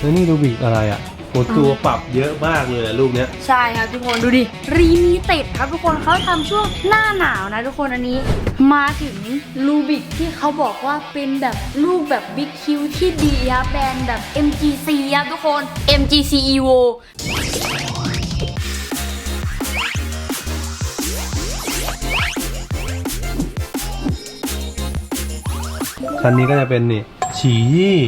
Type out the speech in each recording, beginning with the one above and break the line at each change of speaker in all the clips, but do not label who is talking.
แล้วนี่รูบิกอะไรอะโอ้ตัวปรับเยอะมากเลยอะลูกเนี้ย
ใช่ครับทุกคนดูดิรีมีเต็ดครับทุกคนเขาทำช่วงหน้าหนาวนะทุกคนอันนี้ มาถึงลูบิกที่เขาบอกว่าเป็นแบบลูกแบบบิ๊กคิวที่ดีครับแบรนด์แบบ MGC ครับทุกคน MGC Evo
คันนี้ก็จะเป็นนี่ฉียี่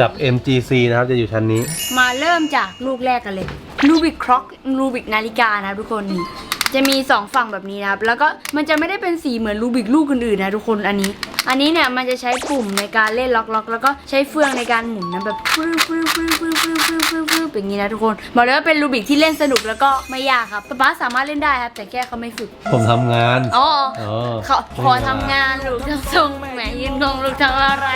กับ MGC นะครับจะอยู่ชั้นนี้
มาเริ่มจากลูกแรกกันเลยลูบิกคร็อกลูบิกนาฬิกานะครับทุกคนนี่จะมีสองฝั่งแบบนี้นะครับ แล้วก็มันจะไม่ได้เป็นสีเหมือนลูบิกลูกอื่นๆนะทุกคนอันนี้ อันนี้เนี่ยมันจะใช้ปุ่มในการเล่นล็อกๆแล้วก็ใช้เฟืองในการหมุนนะแบบฟื้นฟื้นฟื้นฟื้นฟื้นฟื้นฟื้นฟื้นอย่างนี้นะทุกคนบอกเลยว่าเป็นลูบิกที่เล่นสนุกแล้วก็ไม่ยากครับป๊าป๊าสามารถเล่นได้ครับแต่แค่เขาไม่ฝึก
ผมทำงาน
อ๋อ
อ๋อ
เขาพอทำงานลูกทำทรงแหมยืนงงลูกทำอะไร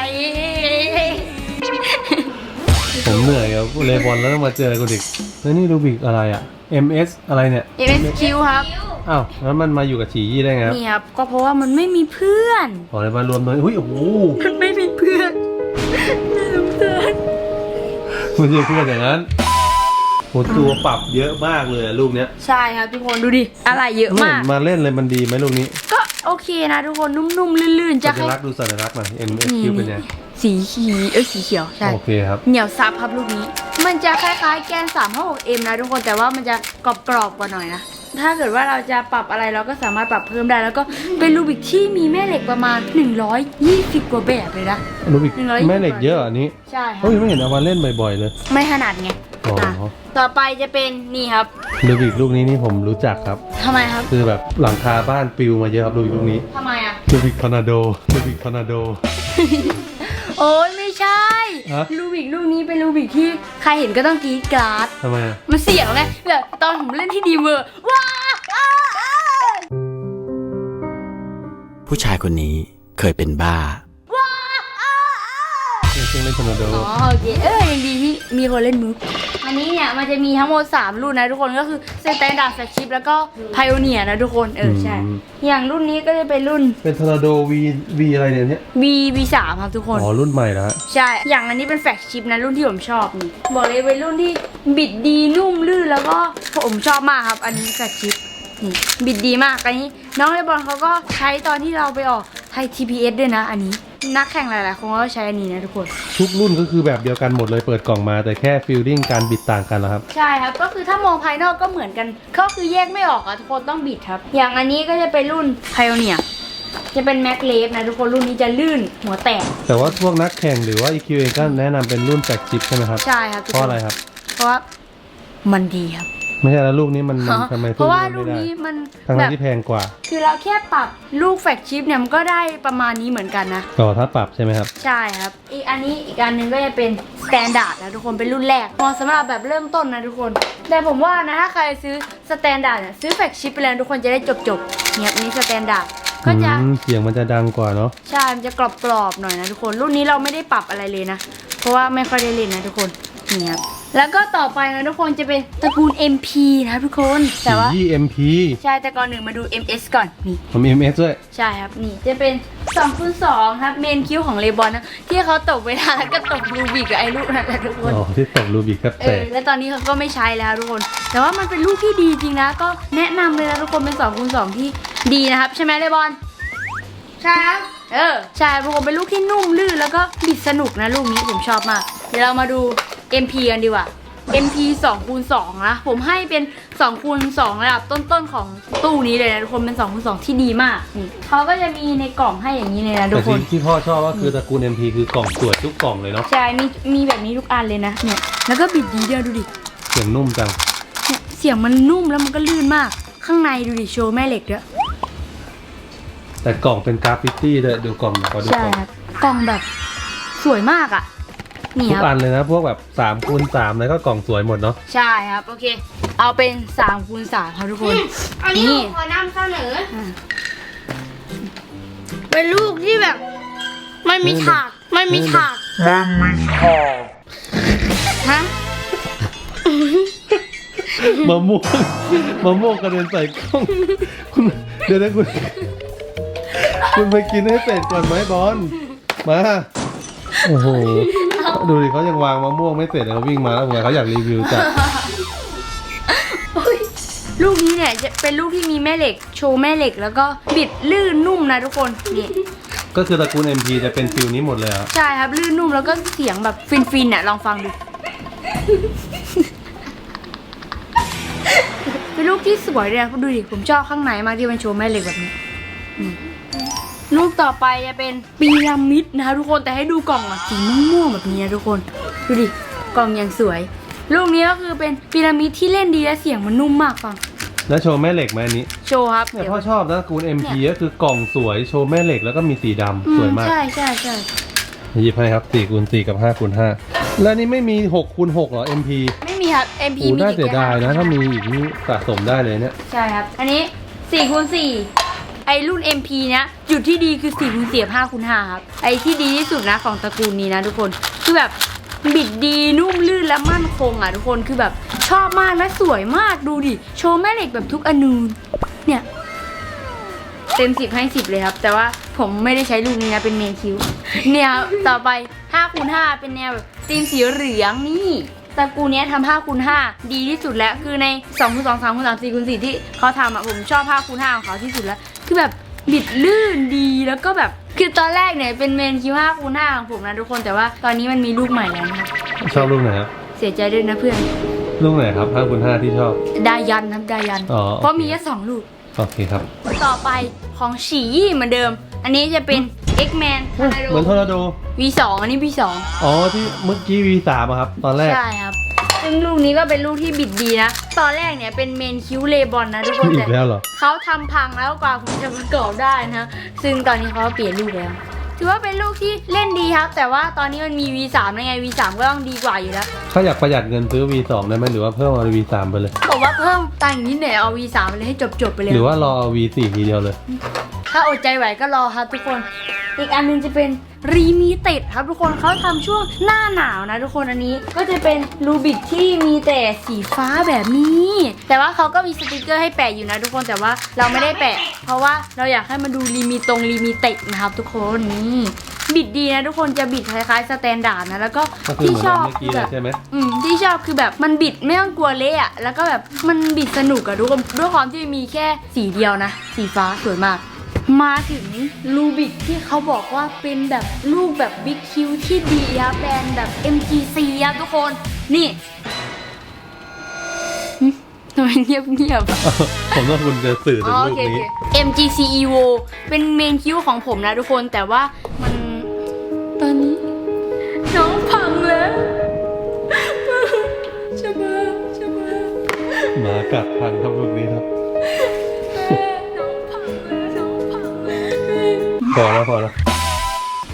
ผมเหนื่อยครับเลบอลแล้วต้องมาเจอกูดิแล้วนี่รูบิกอะไรอะ MS อะไรเนี่ย
MSQ ครับ
อ้าวแล้วมันมาอยู่กับฉียี่ได้ไงครับ
นี่ครับก็เพราะว่ามันไม่มีเพื่อน
ขอเลยมารวมเลยเฮ้ยโอ้โห
มันไม่มีเพื่อนน่าสงสาร
ไม่ใช่เพื่อนอย่างนั้นโหตัวปรับเยอะมากเลยอะลูกเนี้ย
ใช่ครับทุกคนดูดิ อะไรเยอะ
ไม่
มาก
เห็นมาเล่นเลยมันดีไหมลูกนี้
ก็ โอเคนะทุกคนนุ่มๆลื่นๆจะ
สัญลักษณ์ดูสัญลักษณ์หน่อย MSQ เป็นไง
สีขีเอ้ยสีเขียวใช่
โอเคครับ
เหนียวซับครับลูกนี้ มันจะคล้ายๆ แกน3 5 6 M นะทุกคนแต่ว่ามันจะกรอบๆกว่าหน่อยนะ ถ้าเกิดว่าเราจะปรับอะไรเราก็สามารถปรับเพิ่มได้ แล้วก็เป็นรูบิกที่มีแม่เหล็กประมาณ 120 กว่าแบบเลยนะ
รูบิก
หนึ่งร้อยยี่สิบ
แม่เหล็กเยอะอันนี้
ใช่ครั
เฮ้
บ
ยไม่เห็นเอามาเล่นบ่อยๆเลย
ไม่ถนัดไง
อ๋ออะ
ต่อไปจะเป็นนี่ครับ
รูบิกลูกนี้นี่ผมรู้จักครับ
ทำไมครับ
คือแบบหลังคาบ้านปลิวมาเยอะครับรูบิกลูกนี้
ทำไมอะ
รูบิกทอร์นาโดรูบิกทอร์นาโด
โอ้ยไม่ใช่
ฮะ
ลูบิกลูกนี้เป็นลูบิกที่ใครเห็นก็ต้องกรี๊ดกราด
ทำไมอะ
มันเสียงไงแบบตอนผมเล่นที่ดีเวอร์ว้าอ้าอ้า
ผู้ชายคนนี้เคยเป็นบ้า
ว้าอ้าอ้า
เค รื่องเล่นทอร์นาโด
อ๋อโอเคเออยังดีที่มีคนเล่นมุกอันนี้เนี่ยมันจะมีทั้งหมด 3 รุ่นนะทุกคนก็คือ Standard Flagship แล้วก็ Pioneer นะทุกคนเออใช่
อ
ย่างรุ่นนี้ก็จะเป็นรุ่น
เป็นทอร์นาโด V V อะไรเนี่ยเนี่ย
V V3 ครับทุกคน
อ๋อ รุ่นใหม่แล้วฮะ
ใช่ อย่างอันนี้เป็นแฟลกชิปนะรุ่นที่ผมชอบนี่บอกเลยเป็นรุ่นที่บิดดีนุ่มลื่นแล้วก็ผมชอบมากครับ อันนี้แฟลกชิปนี่บิดดีมากอันนี้ น้องเลบอลเขาก็ใช้ตอนที่เราไปออกไทย TPS ด้วยนะอันนี้ นักแข่งหลายๆคนก็ใช้อันนี้นะทุกคน
ทุกรุ่นก็คือแบบเดียวกันหมดเลยเปิดกล่องมาแต่แค่ฟิลลิ่งการบิดต่างกันแล้วครับ
ใช่ครับ ก็คือถ้ามองภายนอกก็เหมือนกันก็คือแยกไม่ออกอะทุกคนต้องบิดครับ อย่างอันนี้ก็จะเป็นรุ่น Pioneer จะเป็นแม็กเลฟนะทุกคนรุ่นนี้จะลื่นหัวแตก
แต่ว่าพวกนักแข่งหรือว่า EQ เองก็แนะนำเป็นรุ่นแฟลกชิปใช่ไหมครับ
ใช่ครับทุก
เพ
ค
ราะ
น
อะไรครับ
เพราะว่ามันดีครับ
ไม่ใช่แล้วลูกนี้มันมันทำไม
เพราะว่า
สู้
ลูก
ไม่ได้
นี้มัน
ทั้ง
แบ
นั้น
บ
ที่แพงกว่า
คือเราแค่ปรับลูกแฟกชิปเนี่ยมันก็ได้ประมาณนี้เหมือนกันนะ
ต่อถ้าปรับใช่ไหมครับ
ใช่ครับ อีกอันนี้อีกอันหนึงก็จะเป็นสแตนดาร์ดนะทุกคนเป็นรุ่นแรกเหมาะสำหรับแบบเริ่มต้นนะทุกคน แต่ผมว่านะถ้าใครซื้อสแตนดาร์ดเนี่ยซื้อแฟกชิปไปแล้วทุกคนจะได้จบจบๆเนี่ยอันนี้สแตนดาร์ดก็จะ
อืมเสียงมันจะดังกว่าเนาะ
ใช่ มันจะกรอบๆหน่อยนะทุกคน รุ่นนี้เราไม่ได้ปรับอะไรเลยนะ เพราะว่าไม่ค่อยได้เล่นนะทุกคนนี่ครับ แล้วก็ต่อไปนะทุกคนจะเป็นตระกูล MP นะทุกคนแต่ว่า
ยี่ MP
ใช่แต่ก่อนหนึ่งมาดู MS ก่อนนี่
ผม MS ด้วย
ใช่ครับนี่จะเป็น2คูณ2ครับเมนคิ้วของเลบอนนะที่เขาตกเวลาแล้วก็ตกรูบิกกับไอ้ลูกนั่นแหละทุกคน
อ๋อ ที่ตกรูบิกครับ
เอ
แต
อกแล้วตอนนี้เขาก็ไม่ใช้แล้วทุกคน แต่ว่ามันเป็นลูกที่ดีจริงนะก็แนะนำเลยนะทุกคนเป็น2คูณ2ที่ดีนะครับ ใช่ไหมเลบอนใช่ครับเออใช่ทุกคนเป็นลูกที่นุ่มลื่นแล้วก็บิดสนุกนะลูกนี้ผมชอบมาก เดี๋ยวเรามาดู MP กันดีกว่า MP 2คูณ2นะผมให้เป็น2คูณ2ระดับต้นๆของตู้นี้เลยนะทุกคนเป็น2คูณ2ที่ดีมากนี่เขาก็จะมีในกล่องให้อย่างนี้เลยนะทุ
แต่
กค
ที่
น
ที่พ่อชอบก็คือตระกูล MP คือกล่องสวยทุกกล่องเลยเนาะ
ใช่ มีมีแบบนี้ทุกอันเลยนะเนี่ยแล้วก็บิดดีด้วยดูดิ
เสียงนุ่มจัง
เนี่ยเสียงมันนุ่มแล้วมันก็ลื่นมาก ข้างในดูดิโชว์แม่เหล็กด้วย
แต่กล่องเป็นกราฟฟิตี้ด้วยดูกล่องขอดู
ใช่
กล่อง
ครับกล่องแบบสวยมากอะ นี่
ทุ
ค
ก
รับ
อันเลยนะ พวกแบบ3คูณ3แล้วก็กล่องสวยหมดเนาะ
ใช่ครับ โอเค เอาเป็น3คูณ3ครับทุกคน
อันนี้ผมขอนำเสนออ
ม
เป็นลูกที่แบบ ไม่มีฉาก ไม่มีฉาก
ฮะ
มะม่วงมะม่วงกระเด็นใส่กล้องคุณเดี๋ยวนะคุณ คุณไปกินให้เสร็จก่อนไหมบอลมา โอ้โห
เอา
ดูดิเขายังวางมะม่วงไม่เสร็จเลยเขาวิ่งมาแล้วเหมือนเขาอยากรีวิวจัด
เฮ้ยลูกนี้เนี่ยจะเป็นลูกที่มีแม่เหล็กโชว์แม่เหล็กแล้วก็บิดลื่นนุ่มนะทุกคนนี่
ก็คือตระกูล MP จะเป็นฟิลนี้หมดเลยเหรอะ
ใช่ครับลื่นนุ่มแล้วก็เสียงแบบฟินๆเนี่ยลองฟังดูเป็นลูกที่สวยเลยนะดูดิผมชอบข้างในมากที่มันโชว์แม่เหล็กแบบนี้ อืมลูกต่อไปจะเป็นพีระมิดนะคะทุกคนแต่ให้ดูกล่องอะสีม่วงๆแบบนี้นะทุกคนดูดิกล่องยังสวยลูกนี้ก็คือเป็นพีระมิดที่เล่นดีและเสียงมันนุ่มมากฟัง
แล้วโชว์แม่เหล็กไหมอันนี้
โชว์ครับ
เนี่ย
เดี๋ยว
พ่อชอบนะตระกูล MP ก็คือกล่องสวยโชว์แม่เหล็กแล้วก็มีสีดำ
อื
สวยมาก
ใช่ใช่ใช่
หยิบให้ครับ4คูณ4กับ5คูณ5แล้วนี่ไม่มี6คูณ6เหรอ MP
ไม่มีครับ MP
โอ้
มี
น่า
ติ
เสียดายนะ
แค่
ถ้ามีอีกนี่สะสมได้เลยเนี่ย
ใช่ครับ อันนี้4คูณ4 ไอรุ่น MP เนี้ยจุดที่ดีคือ4คูณ4กับ5คูณ5ครับ ไอที่ดีที่สุดนะของตระกูลนี้นะทุกคน คือแบบบิดดีนุ่มลื่นและมั่นคงอะทุกคนคือแบบชอบมากและสวยมากดูดิ โชว์แม่เหล็กแบบทุกอนูเนี่ย เต็มสิบให้สิบเลยครับ แต่ว่าผมไม่ได้ใช้ลูกนี้นะ เป็นเมนคิวเนี่ยต่อไป5คูณ5เป็นแนวแบบธีมสีเหลืองนี่ตระกูลนี้ทำ5คูณ5ดีที่สุดแล้ว คือใน2คูณ2 3คูณ3 4คูณ4ที่เขาทำอะผมชอบ5คูณ5ของเขาที่สุดแล้ว คือแบบบิดลื่นดีแล้วก็แบบคือตอนแรกเนี่ยเป็นเมนคิว5คูณ5ของผมนะทุกคนแต่ว่าตอนนี้มันมีลูกใหม่แล้วนะครับ
ชอบลูกไหนครับ
เสียใจด้วยนะเพื่อน
ลูกไหนครับ5คูณ5ที่ชอบ
ดายันครับดายัน
อ๋อ
เพราะมีแค่สองลูก
โอเคครับ
ต่อไปของฉียี่เหมือนเดิม อันนี้จะเป็น X-Men
เหมือนทอร์นาโด
V2 อันนี้ V2
อ๋อที่เมื่อกี้ V3 อะครับ ตอนแรก
ใช่ครับ ซึ่งลูกนี้ก็เป็นลูกที่บิดดีนะ ตอนแรกเนี่ยเป็นเมนคิวเลบอนนะทุกคน
อี
แต่
กแล้วเหรอ
เขาทำพังแล้วกว่าผมจะประกอบได้นะ ซึ่งตอนนี้เขาเปลี่ยนลูกแล้ว ถือว่าเป็นลูกที่เล่นดีครับ แต่ว่าตอนนี้มันมี V3 แล้วไง V3 ก็ต้องดีกว่าอยู่แล้ว
ถ้าอยากประหยัดเงินซื้อ V2 ได้ไหมหรือว่าเพิ่มเอา V3 ไปเลย
ผมว่าเพิ่มตังค์อีกนิดหน่อยเอา V3 ไปเลยให้จบๆไปเลย
หรือว่ารอเอา V4 ทีเดียวเลย
ถ้าอดใจไหวก็รอครับทุกคน อีกอันหนึงจะเป็นรีมีเต็ดครับทุกคนเขาทำช่วงหน้าหนาวนะทุกคนอันนี้ก็จะเป็นรูบิกที่มีแต่สีฟ้าแบบนี้ แต่ว่าเขาก็มีสติกเกอร์ให้แปะอยู่นะทุกคนแต่ว่าเราไม่ได้แปะ เพราะว่าเราอยากให้มันดูรีมีตรงรีมีเต็ดนะครับ ทุกคนนี่บิดดีนะทุกคนจะบิดคล้ายๆสแตนดาร์ดนะแล้วก็ที่ชอบคือแบบ
ใช่ไหม
อืมที่ชอบคือแบบมันบิดไม่ต้องกลัวเละอะแล้วก็แบบมันบิดสนุกอะทุกคนด้วยความที่มีแค่สีเดียวนะ สีฟ้าสวยมาก มาถึงลูบิกที่เขาบอกว่าเป็นแบบลูกแบบบิ๊กคิวที่ดีอะแบรนด์แบบ MGC อะทุกคน นี่หึทำไมเงียบเงียบๆอะ
ผมว่าคุณจะสื่อถึ
อ๋
ง
อ
ลู
โอกเคโอ
นี้
เค MGC Evo เป็นเมนคิวของผมนะทุกคนแต่ว่ามันตอนนี้ น้องพังแล้วจะมาจะมา
หมากัดพังครั พอแล้วพอแล้ว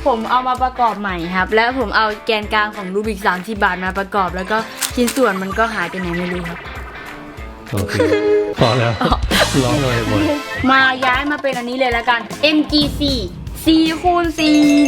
ผมเอามาประกอบใหม่ครับ แล้วผมเอาแกนกลางของรูบิก30บาทมาประกอบ แล้วก็ชิ้นส่วนมันก็หายไปไหนไม่รู้ครับ
โอเคพอแล้วร้องเลยหมด
มาย้ายมาเป็นอันนี้เลยแล้วกัน MGC C คูณ C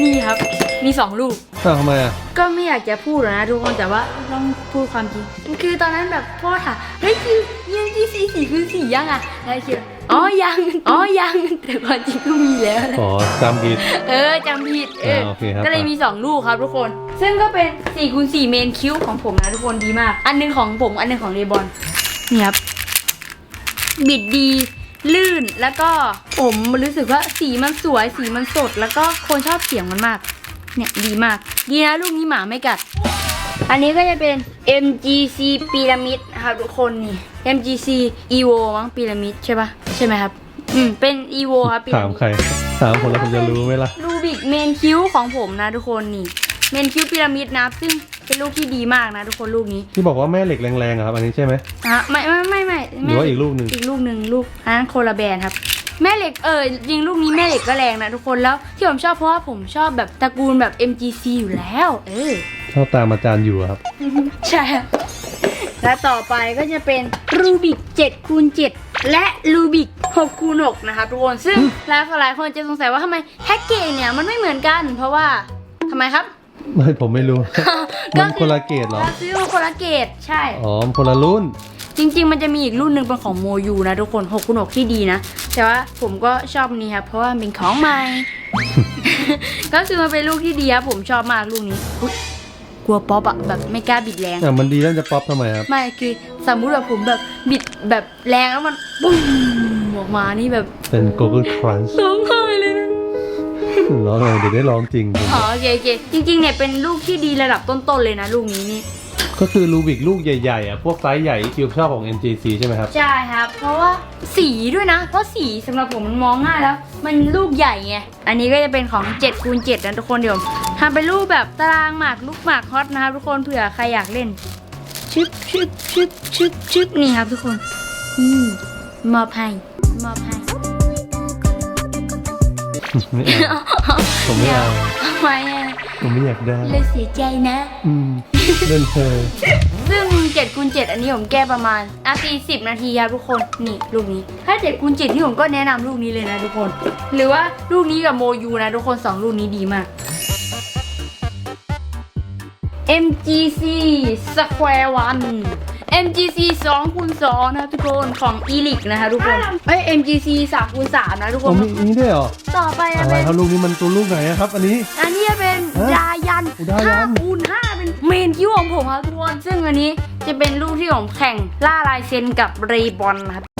นี่ครับ มี 2 ลูก
อ้าวทำไมอะ
ก็ไม่อยากจะพูดหรอกนะทุกคนแต่ว่าต้องพูดความจริง คือตอนนั้นแบบพ่อถามเฮ้ยคือยังที่สี่สี่คือสี่ยังอะแล้วคิดว่า อ๋อยังอ๋อยังแต่ความจริงก็มีแล้วแหละ
อ๋อจำผิด
เออจำผิดเออ
อ่าโอเคครับ
ก็เลยมี2ลูกครับทุกคน ซึ่งก็เป็น4คูณ4เมนคิ้วของผมนะทุกคนดีมาก อันหนึงของผมอันหนึงของเรบอนนี่ครับบิดดีลื่นแล้วก็ผมรู้สึกว่าสีมันสวยสีมันสด แล้วก็คนชอบเสียงมันมาก เนี่ยดีมาก ดีนะลูกนี้หมาไม่กัด อันนี้ก็จะเป็น MGC พีระมิด นะครับทุกคนนี่ MGC Evo มั้งพีระมิดใช่ปะใช่ไหมครับ อืม เป็น Evo ครับพี
ถา
ระ
ม
มิด
ใครถามคนแล้วคุณจะรู้ไหมล่ะ
รูบิกเมนคิ้วของผมนะทุกคนนี่ เมนคิ้วพีระมิดนะซึ่งเป็นลูกที่ดีมากนะทุกคนลูกนี้
ที่บอกว่าแม่เหล็กแรงๆอะครับ อันนี้ใช่ไหม
ฮะไม่ไม่ไม่ไม่
หรือว่าอีกลูกหนึ่ง
อีกลูกหนึ่งลูกอันนั้นโคลาแบรนด์ครับ แม่เหล็กเออจริงลูกนี้แม่เหล็กก็แรงนะทุกคนแล้วที่ผมชอบเพราะว่าผมชอบแบบตระกูลแบบ MGC อยู่แล้ว เออ
เข้าตามอาจารย์อยู่อะครับ
ใช่ครับ และต่อไปก็จะเป็นรูบิก7คูณ7และรูบิก6คูณ6นะครับทุกคนซึ่งหลายคนหลายคนจะสงสัยว่าทำไมแพ็กเกจเนี่ยมันไม่เหมือนกัน เพราะว่าทำไมครับ
ไม่ผมไม่รู้ มันคนละเกรดเหรอ
เราซื้อมาคนละเกตใช่
อ๋อมันคนละรุ่น
จริง ๆ มันจะมีอีกรุ่นหนึ่งเป็นของโมยูนะทุกคน6คูณ6ที่ดีนะ แต่ว่าผมก็ชอบอันนี้ครับ เพราะว่ามันเป็นของใหม่ ก็คือมันเป็นลูกที่ดีครับผมชอบมากลูกนี้อุ๊ย กลัวป๊อปอะแบบไม่กล้าบิดแรง
อะมันดีแล้วจะป๊อปทำไมครับ
ไม่คือสมมุติแบบผมแบบบิดแบบแรงแล้วมันปุ้มออกมานี่แบบ
เป็นโกโก้ครันช์
ร้องไห้เลยนะ
ร้องเลยเดี๋ยวได้ร้องจริงผม
อ๋อโอเคโอเคจริงๆเนี่ยเป็นลูกที่ดีระดับต้นๆเลยนะลูกนี้นี่
ก็คือรูบิกลูกใหญ่ๆอะพวกไซส์ใหญ่คิวชอบของ MGC ใช่ไหมครับ
ใช่ครับ เพราะว่าสีด้วยนะ เพราะสีสำหรับผมมันมองง่ายแล้ว มันลูกใหญ่ไง อันนี้ก็จะเป็นของ7คูณ7นะทุกคนเดี๋ยวทำเป็นรูปแบบตารางหมากลูกหมากฮอตนะครับทุกคนเผื่อใครอยากเล่น ชึบชึบชึบชึบชึบนี่ครับทุกคนนี่มอบให้มอบให้
ไม่เอาผมไม่เอา
ทำไมอะ
ผมไม่อยากได้
เลยเสียใจนะ
อืมเล่นเธอ
ซึ่ง7คูณ7อันนี้ผมแก้ประมาณอาทีสินาทีครับทุกคน นี่ลูกนี้ ถ้า7คูณ7ที่ผมก็แนะนำลูกนี้เลยนะทุกคน หรือว่าลูกนี้กับโมยูนะทุกคนสองลูกนี้ดีมาก MGC Square One MGC 2คูณ2นะทุกคนของ e l i x นะคะทุกคนเอ้ย MGC 3คูณ3นะทุกค
ผม
น
มีอันนี้ด้วยเหรอ
ต่อไป
อะ
อะไรไร
ครับลูกนี้มันตัวลูกไหนอะครับ อันนี้
อันนี้จะเป็น
ฮะ
ดายัน
ดายัน
5คูณ5เป็นเมนคิวของผมครับทุกคน ซึ่งอันนี้จะเป็นลูกที่ผมแข่งล่าลายเซ็นกับเรย์บอลนะครับ